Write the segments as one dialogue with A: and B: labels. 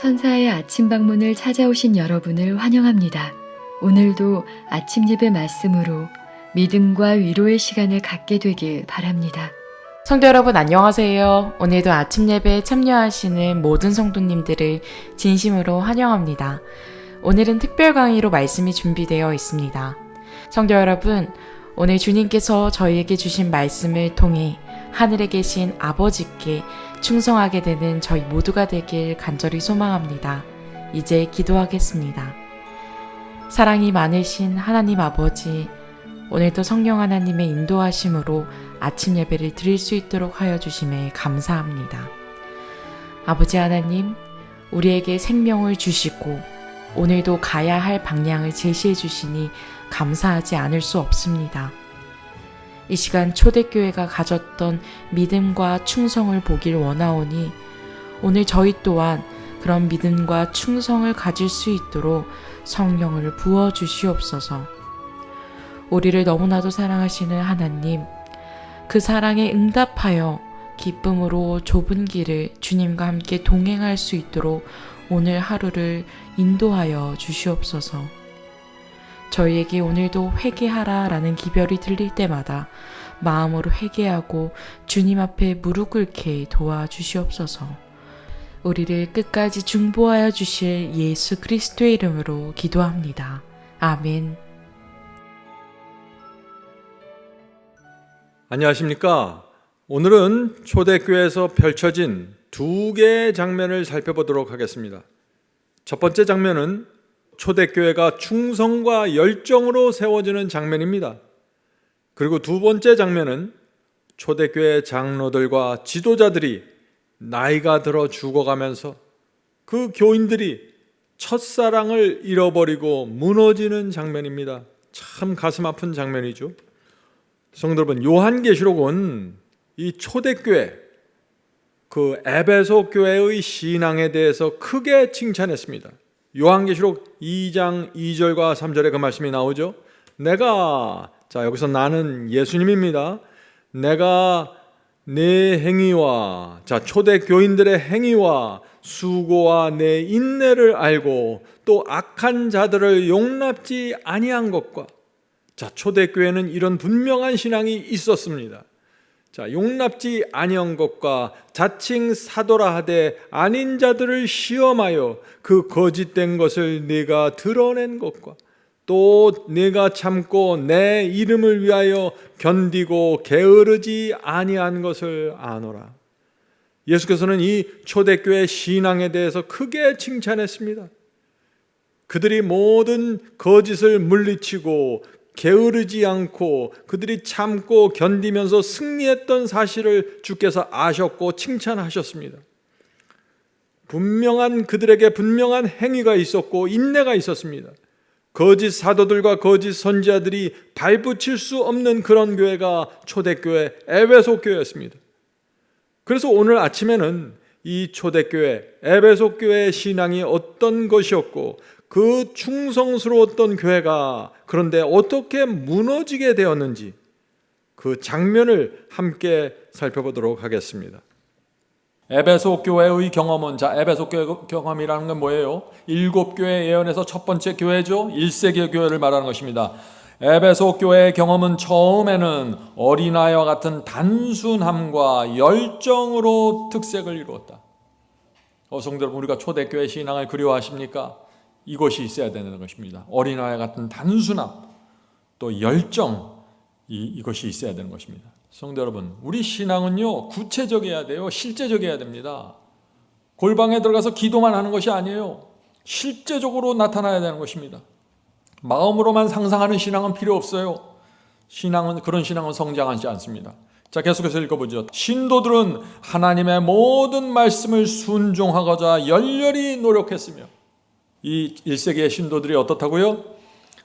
A: 천사의 아침 방문을 찾아오신 여러분을 환영합니다. 오늘도 아침 예배 말씀으로 믿음과 위로의 시간을 갖게 되길 바랍니다.
B: 성도 여러분 안녕하세요. 오늘도 아침 예배에 참여하시는 모든 성도님들을 진심으로 환영합니다. 오늘은 특별 강의로 말씀이 준비되어 있습니다. 성도 여러분, 오늘 주님께서 저희에게 주신 말씀을 통해 하늘에 계신 아버지께 충성하게 되는 저희 모두가 되길 간절히 소망합니다. 이제 기도하겠습니다. 사랑이 많으신 하나님 아버지, 오늘도 성령 하나님의 인도하심으로 아침 예배를 드릴 수 있도록 하여 주심에 감사합니다. 아버지 하나님, 우리에게 생명을 주시고 오늘도 가야 할 방향을 제시해 주시니 감사하지 않을 수 없습니다. 이 시간 초대교회가 가졌던 믿음과 충성을 보길 원하오니 오늘 저희 또한 그런 믿음과 충성을 가질 수 있도록 성령을 부어 주시옵소서. 우리를 너무나도 사랑하시는 하나님, 그 사랑에 응답하여 기쁨으로 좁은 길을 주님과 함께 동행할 수 있도록 오늘 하루를 인도하여 주시옵소서. 저희에게 오늘도 회개하라 라는 기별이 들릴 때마다 마음으로 회개하고 주님 앞에 무릎 꿇게 도와주시옵소서. 우리를 끝까지 중보하여 주실 예수 그리스도의 이름으로 기도합니다. 아멘.
C: 안녕하십니까. 오늘은 초대교회에서 펼쳐진 두 개의 장면을 살펴보도록 하겠습니다. 첫 번째 장면은 초대교회가 충성과 열정으로 세워지는 장면입니다. 그리고 두 번째 장면은 초대교회 장로들과 지도자들이 나이가 들어 죽어가면서 그 교인들이 첫사랑을 잃어버리고 무너지는 장면입니다. 참 가슴 아픈 장면이죠. 성도 여러분, 요한계시록은 이 초대교회, 그 에베소 교회의 신앙에 대해서 크게 칭찬했습니다. 요한계시록 2장 2절과 3절에 그 말씀이 나오죠. 내가 자 여기서 나는 예수님입니다. 내가 내 행위와 자 초대 교인들의 행위와 수고와 내 인내를 알고 또 악한 자들을 용납지 아니한 것과 자 초대 교회는 이런 분명한 신앙이 있었습니다. 자 용납지 아니한 것과 자칭 사도라 하되 아닌 자들을 시험하여 그 거짓된 것을 네가 드러낸 것과 또 네가 참고 내 이름을 위하여 견디고 게으르지 아니한 것을 아노라. 예수께서는 이 초대교회 신앙에 대해서 크게 칭찬했습니다. 그들이 모든 거짓을 물리치고 게으르지 않고 그들이 참고 견디면서 승리했던 사실을 주께서 아셨고 칭찬하셨습니다. 분명한 그들에게 분명한 행위가 있었고 인내가 있었습니다. 거짓 사도들과 거짓 선지자들이 발붙일 수 없는 그런 교회가 초대교회 에베소 교회였습니다. 그래서 오늘 아침에는 이 초대교회 에베소 교회의 신앙이 어떤 것이었고 그 충성스러웠던 교회가 그런데 어떻게 무너지게 되었는지 그 장면을 함께 살펴보도록 하겠습니다. 에베소 교회의 경험은 자 에베소 교회 경험이라는 건 뭐예요? 일곱 교회 예언에서 첫 번째 교회죠. 1세기 교회를 말하는 것입니다. 에베소 교회의 경험은 처음에는 어린아이와 같은 단순함과 열정으로 특색을 이루었다. 어 성들 우리가 초대교회 신앙을 그리워하십니까? 이것이 있어야 되는 것입니다. 어린아이 같은 단순함, 또 열정, 이, 이것이 있어야 되는 것입니다. 성도 여러분, 우리 신앙은요, 구체적이어야 돼요. 실제적이어야 됩니다. 골방에 들어가서 기도만 하는 것이 아니에요. 실제적으로 나타나야 되는 것입니다. 마음으로만 상상하는 신앙은 필요 없어요. 신앙은, 그런 신앙은 성장하지 않습니다. 자, 계속해서 읽어보죠. 신도들은 하나님의 모든 말씀을 순종하고자 열렬히 노력했으며, 이 1세기의 신도들이 어떻다고요?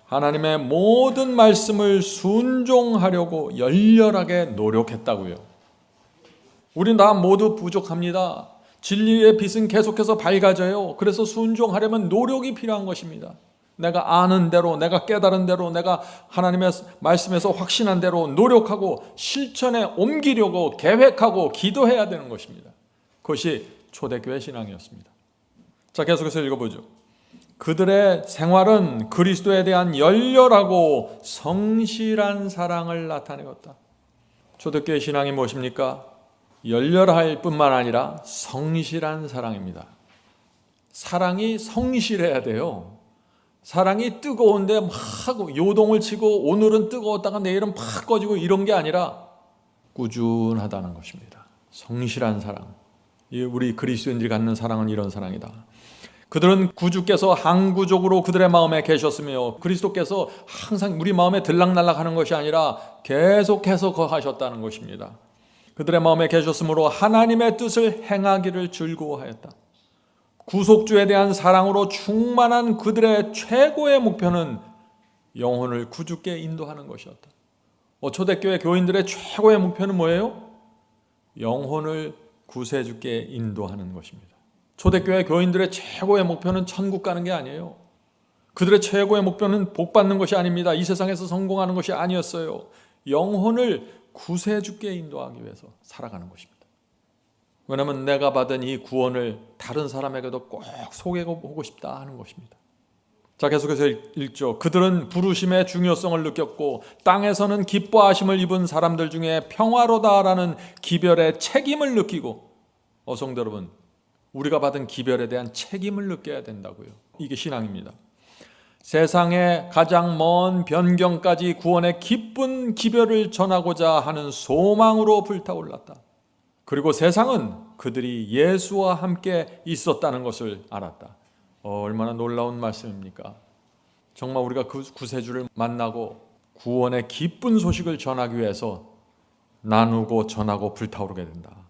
C: 하나님의 모든 말씀을 순종하려고 열렬하게 노력했다고요. 우리 다 모두 부족합니다. 진리의 빛은 계속해서 밝아져요. 그래서 순종하려면 노력이 필요한 것입니다. 내가 아는 대로, 내가 깨달은 대로, 내가 하나님의 말씀에서 확신한 대로 노력하고 실천에 옮기려고 계획하고 기도해야 되는 것입니다. 그것이 초대교회 신앙이었습니다. 자, 계속해서 읽어보죠. 그들의 생활은 그리스도에 대한 열렬하고 성실한 사랑을 나타내었다. 초대교회 신앙이 무엇입니까? 열렬할 뿐만 아니라 성실한 사랑입니다. 사랑이 성실해야 돼요. 사랑이 뜨거운데 막 요동을 치고 오늘은 뜨거웠다가 내일은 팍 꺼지고 이런 게 아니라 꾸준하다는 것입니다. 성실한 사랑. 이 우리 그리스도인들이 갖는 사랑은 이런 사랑이다. 그들은 구주께서 항구적으로 그들의 마음에 계셨으며 그리스도께서 항상 우리 마음에 들락날락하는 것이 아니라 계속해서 거하셨다는 것입니다. 그들의 마음에 계셨으므로 하나님의 뜻을 행하기를 즐거워하였다. 구속주에 대한 사랑으로 충만한 그들의 최고의 목표는 영혼을 구주께 인도하는 것이었다. 어, 초대교회 교인들의 최고의 목표는 뭐예요? 영혼을 구세주께 인도하는 것입니다. 초대교회 교인들의 최고의 목표는 천국 가는 게 아니에요. 그들의 최고의 목표는 복 받는 것이 아닙니다. 이 세상에서 성공하는 것이 아니었어요. 영혼을 구세주께 인도하기 위해서 살아가는 것입니다. 왜냐하면 내가 받은 이 구원을 다른 사람에게도 꼭 소개하고 싶다 하는 것입니다. 자 계속해서 읽죠. 그들은 부르심의 중요성을 느꼈고 땅에서는 기뻐하심을 입은 사람들 중에 평화로다라는 기별의 책임을 느끼고 어성도 여러분 우리가 받은 기별에 대한 책임을 느껴야 된다고요. 이게 신앙입니다. 세상의 가장 먼 변경까지 구원의 기쁜 기별을 전하고자 하는 소망으로 불타올랐다. 그리고 세상은 그들이 예수와 함께 있었다는 것을 알았다. 어, 얼마나 놀라운 말씀입니까? 정말 우리가 그 구세주를 만나고 구원의 기쁜 소식을 전하기 위해서 나누고 전하고 불타오르게 된다.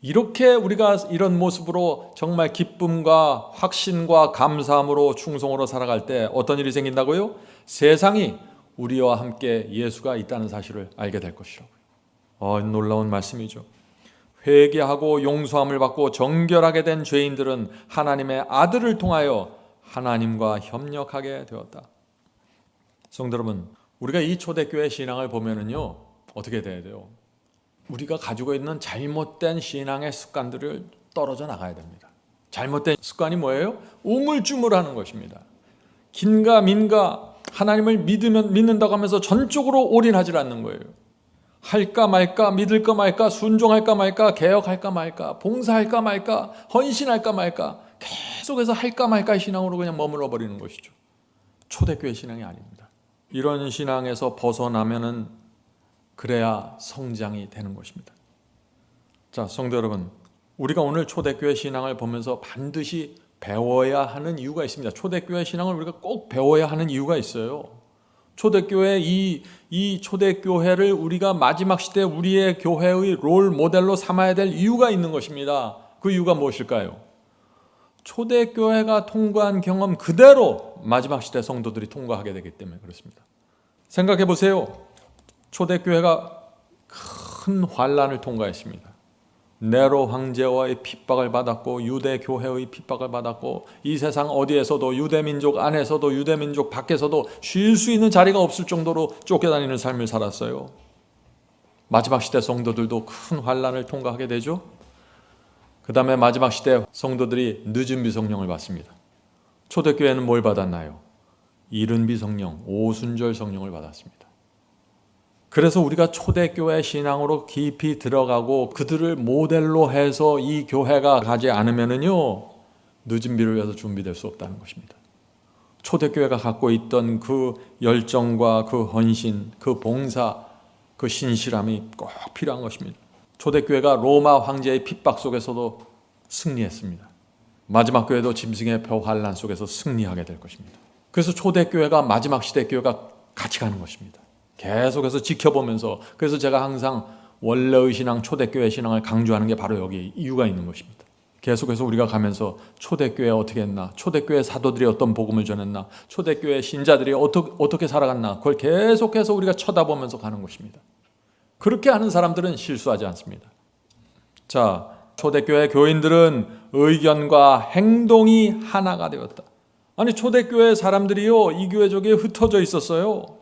C: 이렇게 우리가 이런 모습으로 정말 기쁨과 확신과 감사함으로 충성으로 살아갈 때 어떤 일이 생긴다고요? 세상이 우리와 함께 예수가 있다는 사실을 알게 될 것이라고요. 어, 놀라운 말씀이죠. 회개하고 용서함을 받고 정결하게 된 죄인들은 하나님의 아들을 통하여 하나님과 협력하게 되었다. 성도 여러분, 우리가 이 초대교회 신앙을 보면은요, 어떻게 돼야 돼요? 우리가 가지고 있는 잘못된 신앙의 습관들을 떨어져 나가야 됩니다. 잘못된 습관이 뭐예요? 우물쭈물하는 것입니다. 긴가 민가 하나님을 믿으면 믿는다고 하면서 전적으로 올인하지 않는 거예요. 할까 말까 믿을까 말까 순종할까 말까 개혁할까 말까 봉사할까 말까 헌신할까 말까 계속해서 할까 말까 신앙으로 그냥 머물러 버리는 것이죠. 초대교회 신앙이 아닙니다. 이런 신앙에서 벗어나면은 그래야 성장이 되는 것입니다. 자, 성도 여러분, 우리가 오늘 초대교회 신앙을 보면서 반드시 배워야 하는 이유가 있습니다. 초대교회 신앙을 우리가 꼭 배워야 하는 이유가 있어요. 초대교회 이, 이 초대교회를 우리가 마지막 시대 우리의 교회의 롤 모델로 삼아야 될 이유가 있는 것입니다. 그 이유가 무엇일까요? 초대교회가 통과한 경험 그대로 마지막 시대 성도들이 통과하게 되기 때문에 그렇습니다. 생각해 보세요. 초대교회가 큰 환란을 통과했습니다. 네로 황제와의 핍박을 받았고 유대 교회의 핍박을 받았고 이 세상 어디에서도 유대 민족 안에서도 유대 민족 밖에서도 쉴 수 있는 자리가 없을 정도로 쫓겨다니는 삶을 살았어요. 마지막 시대 성도들도 큰 환란을 통과하게 되죠. 그 다음에 마지막 시대 성도들이 늦은 비성령을 받습니다. 초대교회는 뭘 받았나요? 이른 비성령, 오순절 성령을 받았습니다. 그래서 우리가 초대교회 신앙으로 깊이 들어가고 그들을 모델로 해서 이 교회가 가지 않으면은요, 늦은 비를 위해서 준비될 수 없다는 것입니다. 초대교회가 갖고 있던 그 열정과 그 헌신, 그 봉사, 그 신실함이 꼭 필요한 것입니다. 초대교회가 로마 황제의 핍박 속에서도 승리했습니다. 마지막 교회도 짐승의 표 환란 속에서 승리하게 될 것입니다. 그래서 초대교회가 마지막 시대 교회가 같이 가는 것입니다. 계속해서 지켜보면서 그래서 제가 항상 원래의 신앙, 초대교회 신앙을 강조하는 게 바로 여기 이유가 있는 것입니다. 계속해서 우리가 가면서 초대교회 어떻게 했나, 초대교회 사도들이 어떤 복음을 전했나, 초대교회 신자들이 어떻게, 어떻게 살아갔나, 그걸 계속해서 우리가 쳐다보면서 가는 것입니다. 그렇게 하는 사람들은 실수하지 않습니다. 자, 초대교회 교인들은 의견과 행동이 하나가 되었다. 아니, 초대교회 사람들이요, 이 교회 쪽에 흩어져 있었어요.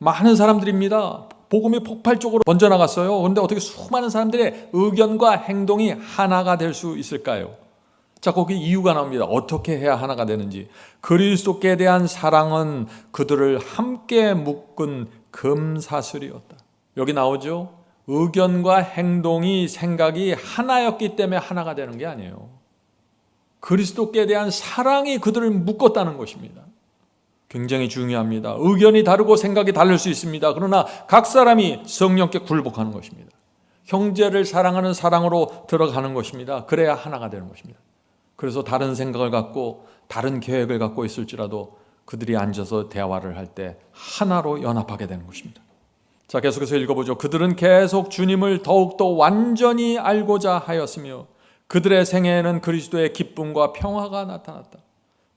C: 많은 사람들입니다. 복음이 폭발적으로 번져나갔어요. 그런데 어떻게 수많은 사람들의 의견과 행동이 하나가 될 수 있을까요? 자, 거기 이유가 나옵니다. 어떻게 해야 하나가 되는지. 그리스도께 대한 사랑은 그들을 함께 묶은 금사슬이었다. 여기 나오죠? 의견과 행동이 생각이 하나였기 때문에 하나가 되는 게 아니에요. 그리스도께 대한 사랑이 그들을 묶었다는 것입니다. 굉장히 중요합니다. 의견이 다르고 생각이 다를 수 있습니다. 그러나 각 사람이 성령께 굴복하는 것입니다. 형제를 사랑하는 사랑으로 들어가는 것입니다. 그래야 하나가 되는 것입니다. 그래서 다른 생각을 갖고 다른 계획을 갖고 있을지라도 그들이 앉아서 대화를 할 때 하나로 연합하게 되는 것입니다. 자, 계속해서 읽어보죠. 그들은 계속 주님을 더욱더 완전히 알고자 하였으며 그들의 생애에는 그리스도의 기쁨과 평화가 나타났다.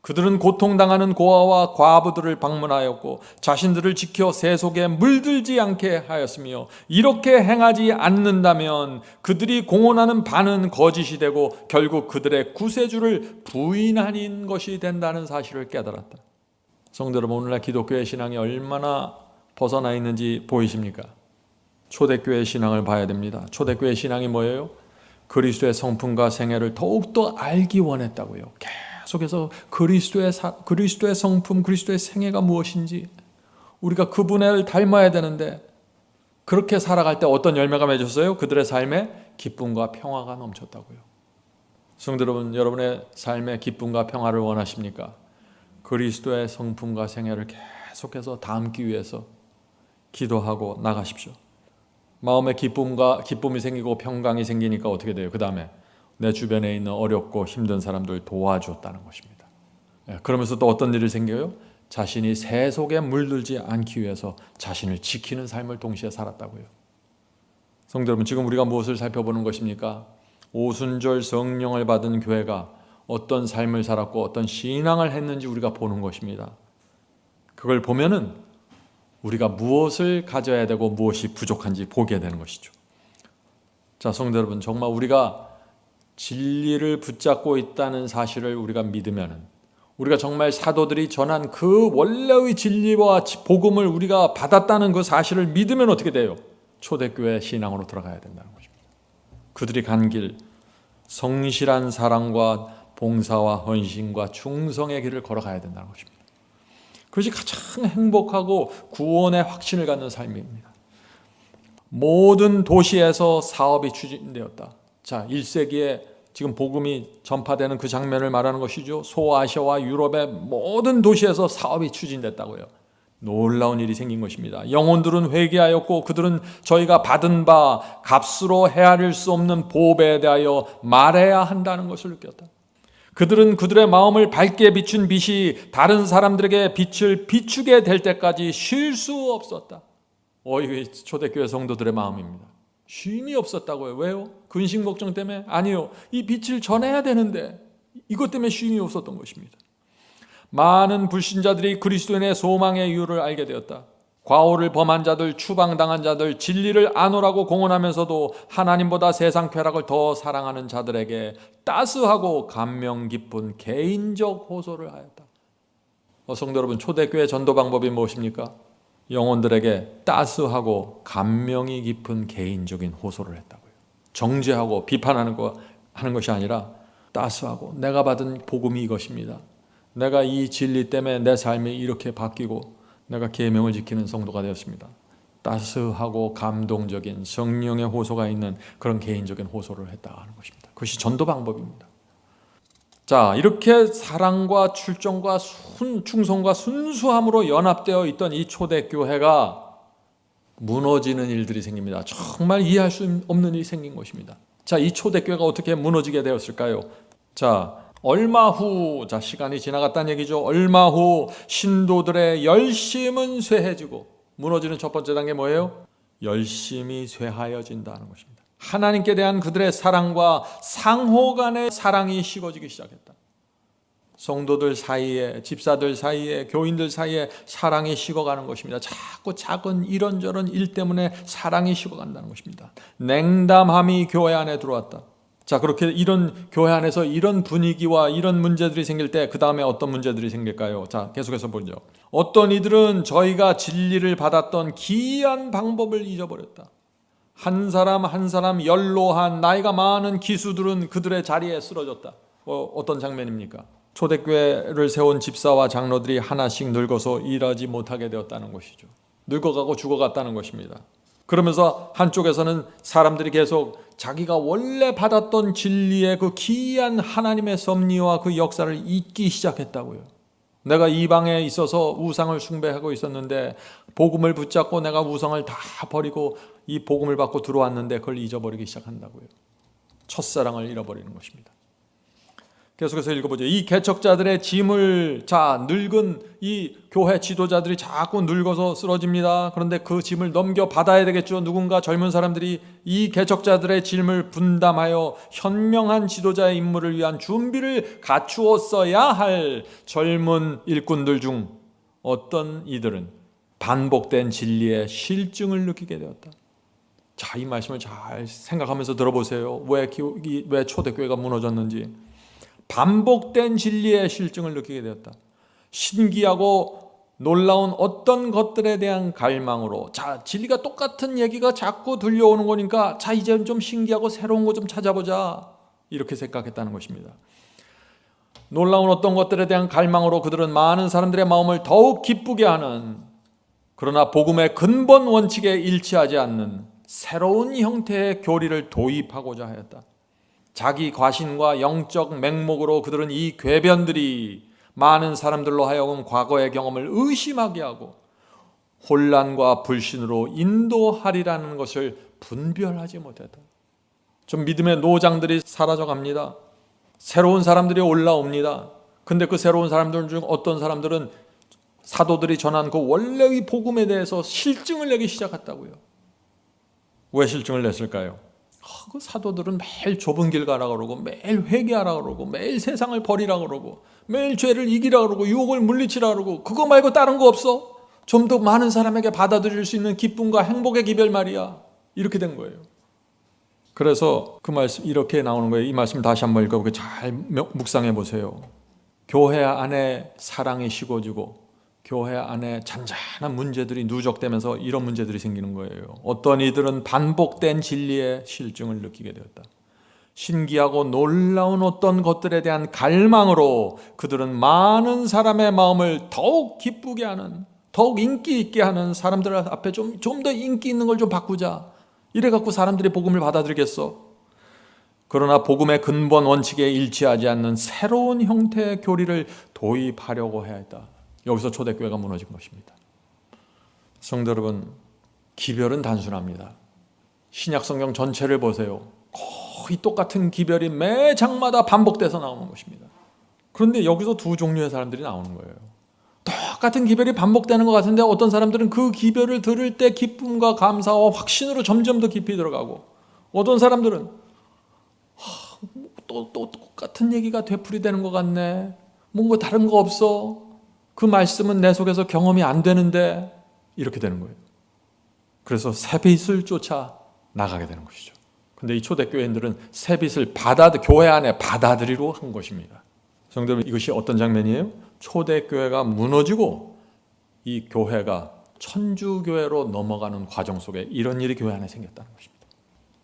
C: 그들은 고통당하는 고아와 과부들을 방문하였고 자신들을 지켜 세속에 물들지 않게 하였으며 이렇게 행하지 않는다면 그들이 공언하는 바는 거짓이 되고 결국 그들의 구세주를 부인하는 것이 된다는 사실을 깨달았다. 성도 여러분 오늘날 기독교의 신앙이 얼마나 벗어나 있는지 보이십니까? 초대교회 신앙을 봐야 됩니다. 초대교회 신앙이 뭐예요? 그리스도의 성품과 생애를 더욱더 알기 원했다고요. 계속해서 그리스도의 사, 그리스도의 성품, 그리스도의 생애가 무엇인지 우리가 그분을 닮아야 되는데 그렇게 살아갈 때 어떤 열매가 맺었어요? 그들의 삶에 기쁨과 평화가 넘쳤다고요. 성도 여러분, 여러분의 삶에 기쁨과 평화를 원하십니까? 그리스도의 성품과 생애를 계속해서 담기 위해서 기도하고 나가십시오. 마음에 기쁨과 기쁨이 생기고 평강이 생기니까 어떻게 돼요? 그 다음에 내 주변에 있는 어렵고 힘든 사람들 도와줬다는 것입니다. 예, 그러면서 또 어떤 일이 생겨요? 자신이 새 속에 물들지 않기 위해서 자신을 지키는 삶을 동시에 살았다고요. 성도 여러분, 지금 우리가 무엇을 살펴보는 것입니까? 오순절 성령을 받은 교회가 어떤 삶을 살았고 어떤 신앙을 했는지 우리가 보는 것입니다. 그걸 보면은 우리가 무엇을 가져야 되고 무엇이 부족한지 보게 되는 것이죠. 자, 성도 여러분, 정말 우리가 진리를 붙잡고 있다는 사실을 우리가 믿으면은 우리가 정말 사도들이 전한 그 원래의 진리와 복음을 우리가 받았다는 그 사실을 믿으면 어떻게 돼요? 초대교회 신앙으로 들어가야 된다는 것입니다. 그들이 간 길, 성실한 사랑과 봉사와 헌신과 충성의 길을 걸어가야 된다는 것입니다. 그것이 가장 행복하고 구원의 확신을 갖는 삶입니다. 모든 도시에서 사업이 추진되었다. 자, 1세기에 지금 복음이 전파되는 그 장면을 말하는 것이죠. 소아시아와 유럽의 모든 도시에서 사업이 추진됐다고요. 놀라운 일이 생긴 것입니다. 영혼들은 회개하였고 그들은 저희가 받은 바 값으로 헤아릴 수 없는 보배에 대하여 말해야 한다는 것을 느꼈다. 그들은 그들의 마음을 밝게 비춘 빛이 다른 사람들에게 빛을 비추게 될 때까지 쉴 수 없었다. 어, 이게 초대교회 성도들의 마음입니다. 쉼이 없었다고요. 왜요? 근심 걱정 때문에? 아니요. 이 빛을 전해야 되는데 이것 때문에 쉼이 없었던 것입니다. 많은 불신자들이 그리스도인의 소망의 이유를 알게 되었다. 과오를 범한 자들, 추방당한 자들, 진리를 안오라고 공언하면서도 하나님보다 세상 쾌락을 더 사랑하는 자들에게 따스하고 감명 깊은 개인적 호소를 하였다. 어, 성도 여러분, 초대교회 전도 방법이 무엇입니까? 영혼들에게 따스하고 감명이 깊은 개인적인 호소를 했다고요. 정죄하고 비판하는 거 하는 것이 아니라 따스하고 내가 받은 복음이 이것입니다. 내가 이 진리 때문에 내 삶이 이렇게 바뀌고 내가 계명을 지키는 성도가 되었습니다. 따스하고 감동적인 성령의 호소가 있는 그런 개인적인 호소를 했다 하는 것입니다. 그것이 전도 방법입니다. 자, 이렇게 사랑과 출정과 순, 충성과 순수함으로 연합되어 있던 이 초대교회가 무너지는 일들이 생깁니다. 정말 이해할 수 없는 일이 생긴 것입니다. 자, 이 초대교회가 어떻게 무너지게 되었을까요? 자, 얼마 후, 자, 시간이 지나갔다는 얘기죠. 얼마 후 신도들의 열심은 쇠해지고 무너지는 첫 번째 단계 뭐예요? 열심이 쇠하여진다는 것입니다. 하나님께 대한 그들의 사랑과 상호 간의 사랑이 식어지기 시작했다. 성도들 사이에, 집사들 사이에, 교인들 사이에 사랑이 식어가는 것입니다. 자꾸 작은 이런저런 일 때문에 사랑이 식어간다는 것입니다. 냉담함이 교회 안에 들어왔다. 자, 그렇게 이런 교회 안에서 이런 분위기와 이런 문제들이 생길 때 그 다음에 어떤 문제들이 생길까요? 자, 계속해서 보죠. 어떤 이들은 저희가 진리를 받았던 기이한 방법을 잊어버렸다. 한 사람 한 사람 연로한 나이가 많은 기수들은 그들의 자리에 쓰러졌다. 어, 어떤 장면입니까? 초대교회를 세운 집사와 장로들이 하나씩 늙어서 일하지 못하게 되었다는 것이죠. 늙어가고 죽어갔다는 것입니다. 그러면서 한쪽에서는 사람들이 계속 자기가 원래 받았던 진리의 그 기이한 하나님의 섭리와 그 역사를 잊기 시작했다고요. 내가 이방에 있어서 우상을 숭배하고 있었는데 복음을 붙잡고 내가 우상을 다 버리고 이 복음을 받고 들어왔는데 그걸 잊어버리기 시작한다고요. 첫사랑을 잃어버리는 것입니다. 계속해서 읽어보죠. 이 개척자들의 짐을 자 늙은 이 교회 지도자들이 자꾸 늙어서 쓰러집니다. 그런데 그 짐을 넘겨 받아야 되겠죠. 누군가 젊은 사람들이 이 개척자들의 짐을 분담하여 현명한 지도자의 임무를 위한 준비를 갖추었어야 할 젊은 일꾼들 중 어떤 이들은 반복된 진리의 실증을 느끼게 되었다. 자, 이 말씀을 잘 생각하면서 들어보세요. 왜, 왜 초대교회가 무너졌는지. 반복된 진리의 실증을 느끼게 되었다. 신기하고 놀라운 어떤 것들에 대한 갈망으로 자 진리가 똑같은 얘기가 자꾸 들려오는 거니까 자 이제 좀 신기하고 새로운 거 좀 찾아보자 이렇게 생각했다는 것입니다. 놀라운 어떤 것들에 대한 갈망으로 그들은 많은 사람들의 마음을 더욱 기쁘게 하는 그러나 복음의 근본 원칙에 일치하지 않는 새로운 형태의 교리를 도입하고자 하였다. 자기 과신과 영적 맹목으로 그들은 이 궤변들이 많은 사람들로 하여금 과거의 경험을 의심하게 하고 혼란과 불신으로 인도하리라는 것을 분별하지 못했다. 좀 믿음의 노장들이 사라져 갑니다. 새로운 사람들이 올라옵니다. 근데 그 새로운 사람들 중 어떤 사람들은 사도들이 전한 그 원래의 복음에 대해서 실증을 내기 시작했다고요. 왜 실증을 냈을까요? 아, 그 사도들은 매일 좁은 길 가라 그러고 매일 회개하라 그러고 매일 세상을 버리라 그러고 매일 죄를 이기라 그러고 유혹을 물리치라 그러고 그거 말고 다른 거 없어? 좀 더 많은 사람에게 받아들일 수 있는 기쁨과 행복의 기별 말이야. 이렇게 된 거예요. 그래서 그 말씀 이렇게 나오는 거예요. 이 말씀 다시 한번 읽어보고 잘 묵상해 보세요. 교회 안에 사랑이 식어지고 교회 안에 잔잔한 문제들이 누적되면서 이런 문제들이 생기는 거예요. 어떤 이들은 반복된 진리의 실증을 느끼게 되었다. 신기하고 놀라운 어떤 것들에 대한 갈망으로 그들은 많은 사람의 마음을 더욱 기쁘게 하는, 더욱 인기 있게 하는 사람들 앞에 좀 좀 더 인기 있는 걸 좀 바꾸자. 이래 갖고 사람들이 복음을 받아들이겠어. 그러나 복음의 근본 원칙에 일치하지 않는 새로운 형태의 교리를 도입하려고 해야 했다. 여기서 초대교회가 무너진 것입니다. 성도 여러분, 기별은 단순합니다. 신약 성경 전체를 보세요. 거의 똑같은 기별이 매 장마다 반복돼서 나오는 것입니다. 그런데 여기서 두 종류의 사람들이 나오는 거예요. 똑같은 기별이 반복되는 것 같은데 어떤 사람들은 그 기별을 들을 때 기쁨과 감사와 확신으로 점점 더 깊이 들어가고 어떤 사람들은 또, 또 똑같은 얘기가 되풀이되는 것 같네. 뭔가 다른 거 없어. 그 말씀은 내 속에서 경험이 안 되는데 이렇게 되는 거예요. 그래서 새 빛을 쫓아 나가게 되는 것이죠. 근데 이 초대교회인들은 새 빛을 받아 교회 안에 받아들이려 한 것입니다. 성도 여러분 이것이 어떤 장면이에요? 초대교회가 무너지고 이 교회가 천주교회로 넘어가는 과정 속에 이런 일이 교회 안에 생겼다는 것입니다.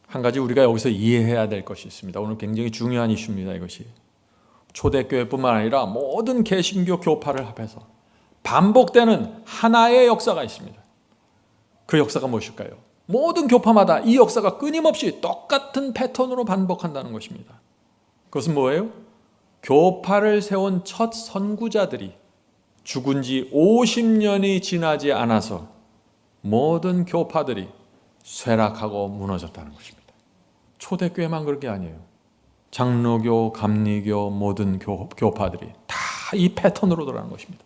C: 한 가지 우리가 여기서 이해해야 될 것이 있습니다. 오늘 굉장히 중요한 이슈입니다. 이것이 초대교회뿐만 아니라 모든 개신교 교파를 합해서 반복되는 하나의 역사가 있습니다. 그 역사가 무엇일까요? 모든 교파마다 이 역사가 끊임없이 똑같은 패턴으로 반복한다는 것입니다. 그것은 뭐예요? 교파를 세운 첫 선구자들이 죽은 지 50년이 지나지 않아서 모든 교파들이 쇠락하고 무너졌다는 것입니다. 초대교회만 그런 게 아니에요. 장로교, 감리교 모든 교, 교파들이 다 이 패턴으로 돌아가는 것입니다.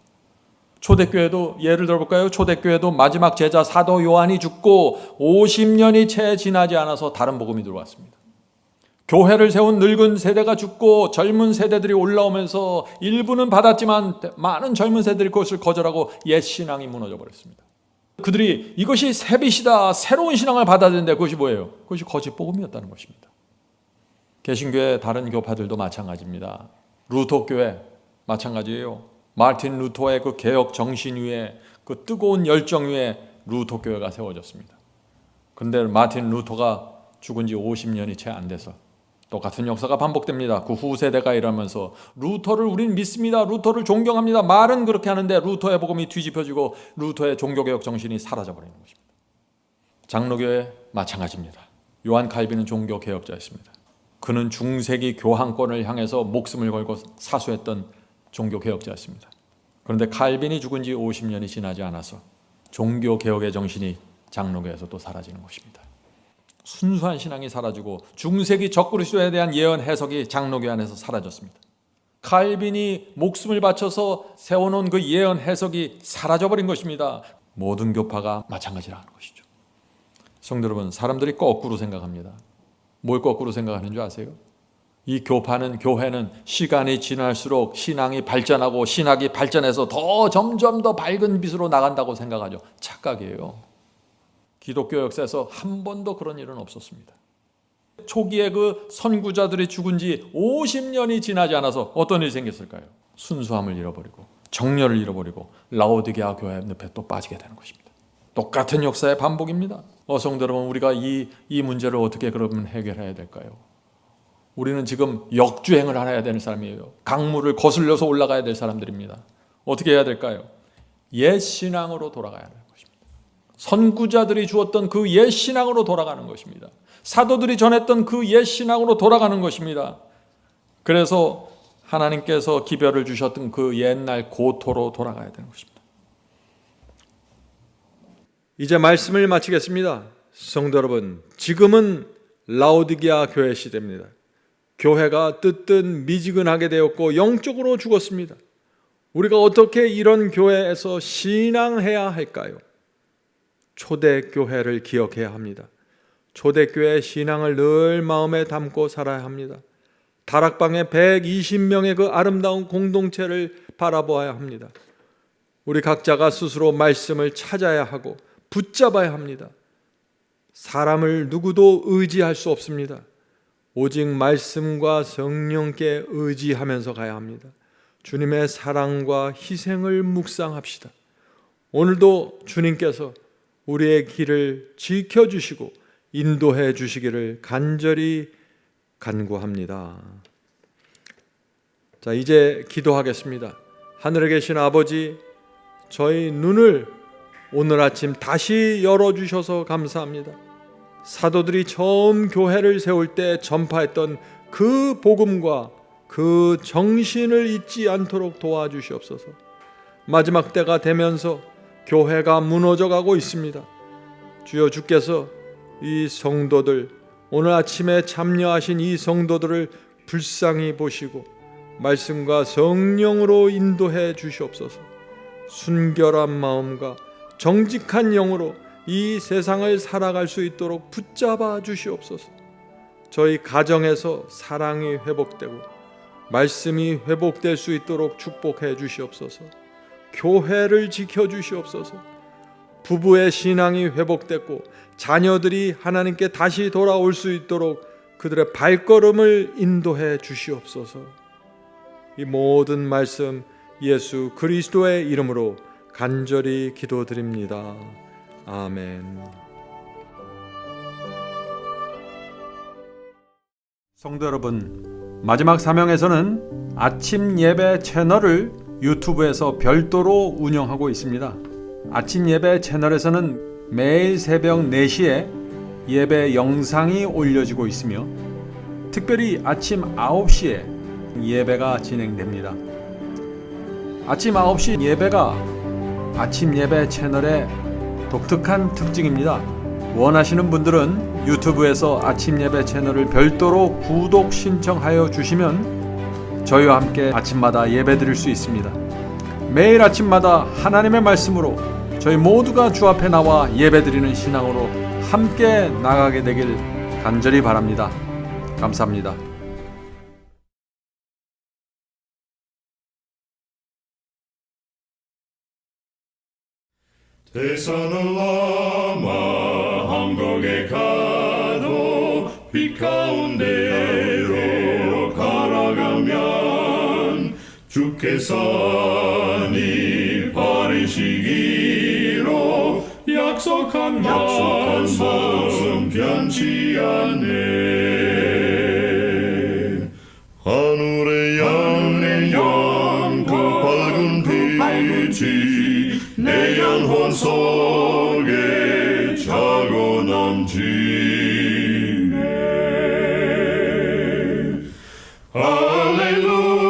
C: 초대교회도 예를 들어볼까요? 초대교회도 마지막 제자 사도 요한이 죽고 50년이 채 지나지 않아서 다른 복음이 들어왔습니다. 교회를 세운 늙은 세대가 죽고 젊은 세대들이 올라오면서 일부는 받았지만 많은 젊은 세대들이 그것을 거절하고 옛 신앙이 무너져 버렸습니다. 그들이 이것이 새빛이다 새로운 신앙을 받아들이는데 그것이 뭐예요? 그것이 거짓 복음이었다는 것입니다. 개신교회 다른 교파들도 마찬가지입니다. 루터 교회 마찬가지예요. 마틴 루터의 그 개혁 정신 위에 그 뜨거운 열정 위에 루터 교회가 세워졌습니다. 근데 마틴 루터가 죽은 지 50년이 채 안 돼서 똑같은 역사가 반복됩니다. 그 후세대가 이러면서 루터를 우린 믿습니다. 루터를 존경합니다. 말은 그렇게 하는데 루터의 복음이 뒤집혀지고 루터의 종교개혁 정신이 사라져버리는 것입니다. 장로교회 마찬가지입니다. 요한 칼빈은 종교개혁자였습니다. 그는 중세기 교황권을 향해서 목숨을 걸고 사수했던 종교 개혁자였습니다. 그런데 칼빈이 죽은 지 50년이 지나지 않아서 종교 개혁의 정신이 장로교에서 또 사라지는 것입니다. 순수한 신앙이 사라지고 중세기 적그리스도에 대한 예언 해석이 장로교 안에서 사라졌습니다. 칼빈이 목숨을 바쳐서 세워놓은 그 예언 해석이 사라져버린 것입니다. 모든 교파가 마찬가지라는 것이죠. 성도 여러분, 사람들이 거꾸로 생각합니다. 뭘 거꾸로 생각하는 줄 아세요? 이 교파는 교회는 시간이 지날수록 신앙이 발전하고 신학이 발전해서 더 점점 더 밝은 빛으로 나간다고 생각하죠. 착각이에요. 기독교 역사에서 한 번도 그런 일은 없었습니다. 초기에 그 선구자들이 죽은 지 50년이 지나지 않아서 어떤 일이 생겼을까요? 순수함을 잃어버리고 정열을 잃어버리고 라오디게아 교회 늪에 또 빠지게 되는 것입니다. 똑같은 역사의 반복입니다. 어 성도 여러분 우리가 이, 이 문제를 어떻게 그러면 해결해야 될까요? 우리는 지금 역주행을 해야 되는 사람이에요. 강물을 거슬려서 올라가야 될 사람들입니다. 어떻게 해야 될까요? 옛 신앙으로 돌아가야 하는 것입니다. 선구자들이 주었던 그 옛 신앙으로 돌아가는 것입니다. 사도들이 전했던 그 옛 신앙으로 돌아가는 것입니다. 그래서 하나님께서 기별을 주셨던 그 옛날 고토로 돌아가야 되는 것입니다. 이제 말씀을 마치겠습니다. 성도 여러분, 지금은 라오디게아 교회 시대입니다. 교회가 뜨뜻 미지근하게 되었고 영적으로 죽었습니다. 우리가 어떻게 이런 교회에서 신앙해야 할까요? 초대교회를 기억해야 합니다. 초대교회 신앙을 늘 마음에 담고 살아야 합니다. 다락방에 120명의 그 아름다운 공동체를 바라보아야 합니다. 우리 각자가 스스로 말씀을 찾아야 하고 붙잡아야 합니다. 사람을 누구도 의지할 수 없습니다. 오직 말씀과 성령께 의지하면서 가야 합니다. 주님의 사랑과 희생을 묵상합시다. 오늘도 주님께서 우리의 길을 지켜주시고 인도해 주시기를 간절히 간구합니다. 자, 이제 기도하겠습니다. 하늘에 계신 아버지, 저희 눈을 오늘 아침 다시 열어주셔서 감사합니다. 사도들이 처음 교회를 세울 때 전파했던 그 복음과 그 정신을 잊지 않도록 도와주시옵소서. 마지막 때가 되면서 교회가 무너져 가고 있습니다. 주여 주께서 이 성도들 오늘 아침에 참여하신 이 성도들을 불쌍히 보시고 말씀과 성령으로 인도해 주시옵소서. 순결한 마음과 정직한 영으로 이 세상을 살아갈 수 있도록 붙잡아 주시옵소서. 저희 가정에서 사랑이 회복되고 말씀이 회복될 수 있도록 축복해 주시옵소서. 교회를 지켜 주시옵소서. 부부의 신앙이 회복됐고 자녀들이 하나님께 다시 돌아올 수 있도록 그들의 발걸음을 인도해 주시옵소서. 이 모든 말씀 예수 그리스도의 이름으로 간절히 기도드립니다. 아멘. 성도 여러분, 마지막 사명에서는 아침 예배 채널을 유튜브에서 별도로 운영하고 있습니다. 아침 예배 채널에서는 매일 새벽 4시에 예배 영상이 올려지고 있으며 특별히 아침 9시에 예배가 진행됩니다. 아침 9시 예배가 아침 예배 채널의 독특한 특징입니다. 원하시는 분들은 유튜브에서 아침 예배 채널을 별도로 구독 신청하여 주시면 저희와 함께 아침마다 예배 드릴 수 있습니다. 매일 아침마다 하나님의 말씀으로 저희 모두가 주 앞에 나와 예배 드리는 신앙으로 함께 나가게 되길 간절히 바랍니다. 감사합니다.
D: 대선을 넘어 한국에 가도 빛 가운데로 걸어가면 주께서 니 버리시기로 약속한 말씀 변치 않네. 하늘의 영광 그 밝은 빛이 내 영혼 속에 차고 넘치네. 할렐루야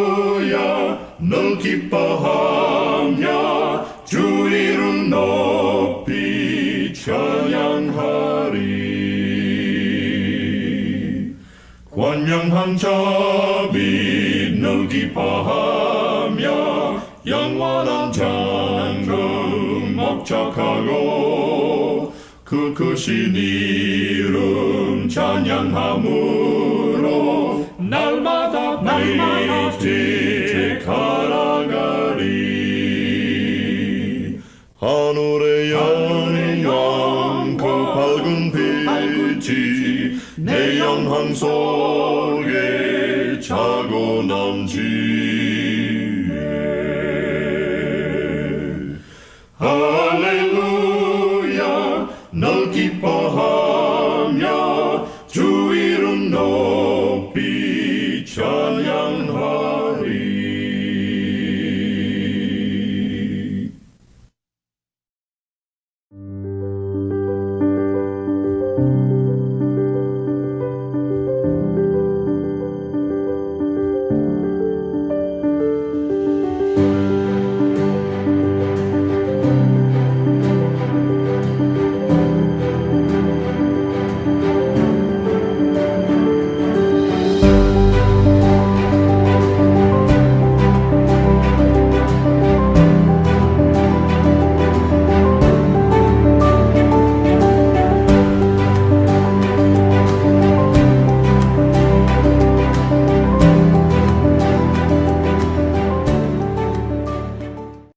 D: 널 기뻐하며 주 이름 높이 찬양하리. 관영한 자비 널 기뻐하며 목적하고 그 크신 이름 찬양함으로 날마다 날마다 지켜가리. 하늘의 영광 그 밝은 빛이 내 영혼 속